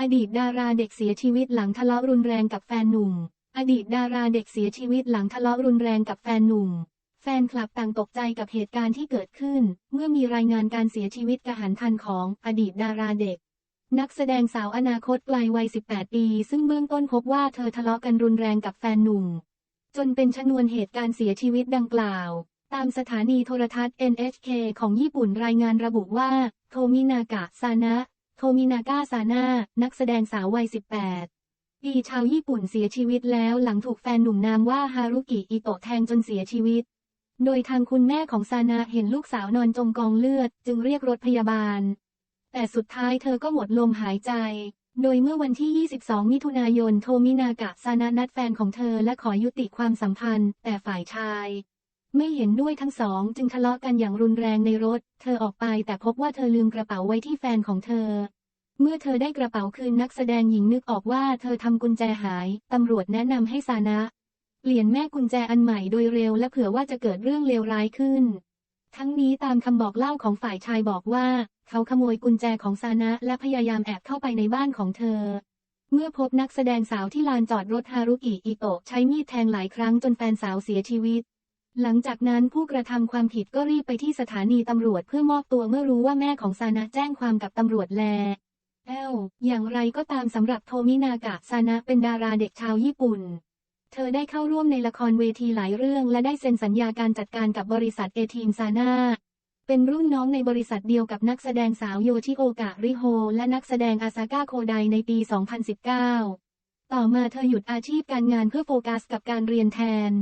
อดีตดาราเด็กเสียชีวิตหลังทะเลาะรุนแรงกับแฟนหนุ่ม อดีตดาราเด็กเสียชีวิตหลังทะเลาะรุนแรงกับแฟนหนุ่ม แฟนคลับต่างตกใจกับเหตุการณ์ที่เกิดขึ้น เมื่อมีรายงานการเสียชีวิตกระหันทันของอดีตดาราเด็ก นักแสดงสาวอนาคตไกลวัย 18 ปี ซึ่งเบื้องต้นพบว่าเธอทะเลาะกันรุนแรงกับแฟนหนุ่ม จนเป็นชนวนเหตุการณ์เสียชีวิตดังกล่าว ตามสถานีโทรทัศน์ NHK ของญี่ปุ่นรายงานระบุว่า โทมินากะซานะ โทมินากะซานะนักแสดงสาววัย 18 ปีชาวญี่ปุ่นเสียชีวิตแล้วหลังถูกแฟนหนุ่มนามว่าฮารุกิอิโตะแทงจนเสียชีวิต โดยทางคุณแม่ของซานะเห็นลูกสาวนอนจมกองเลือด จึงเรียกรถพยาบาล แต่สุดท้ายเธอก็หมดลมหายใจ โดยเมื่อวันที่ 22 มิถุนายน โทมินากะซานะนัดแฟนของเธอและขอยุติความสัมพันธ์ แต่ฝ่ายชาย ไม่เห็นด้วยทั้งสองจึงทะเลาะกันอย่างรุนแรงในรถ เธอออกไปแต่พบว่าเธอลืมกระเป๋าไว้ที่แฟนของเธอ เมื่อเธอได้กระเป๋าคืนนักแสดงหญิงนึกออกว่าเธอทำกุญแจหาย ตำรวจแนะนำให้ซานะ เปลี่ยนแม่กุญแจอันใหม่โดยเร็วและเผื่อว่าจะเกิดเรื่องเลวร้ายขึ้น ทั้งนี้ตามคำบอกเล่าของฝ่ายชายบอกว่า เขาขโมยกุญแจของซานะและพยายามแอบเข้าไปในบ้านของเธอเมื่อพบนักแสดงสาวที่ลานจอดรถฮารุกิอิโตะใช้มีดแทงหลายครั้งจนแฟนสาวเสียชีวิต หลังจากนั้นผู้กระทำความผิดก็รีบไปที่สถานีตำรวจเพื่อมอบตัวเมื่อรู้ว่าแม่ของซานะแจ้งความกับตำรวจแลแอลอย่างไรก็ตามสำหรับโทมินากะซานะเป็นดาราเด็กชาวญี่ปุ่น เธอได้เข้าร่วมในละครเวทีหลายเรื่อง และได้เซ็นสัญญาการจัดการกับบริษัทเอทีมซานาเป็นรุ่นน้องในบริษัทเดียวกับนักแสดงสาวโยชิโอกะริโฮและนักแสดงอาซาก้าโคไดในปี 2019 ต่อมาเธอหยุดอาชีพการงานเพื่อโฟกัสกับการเรียนแทน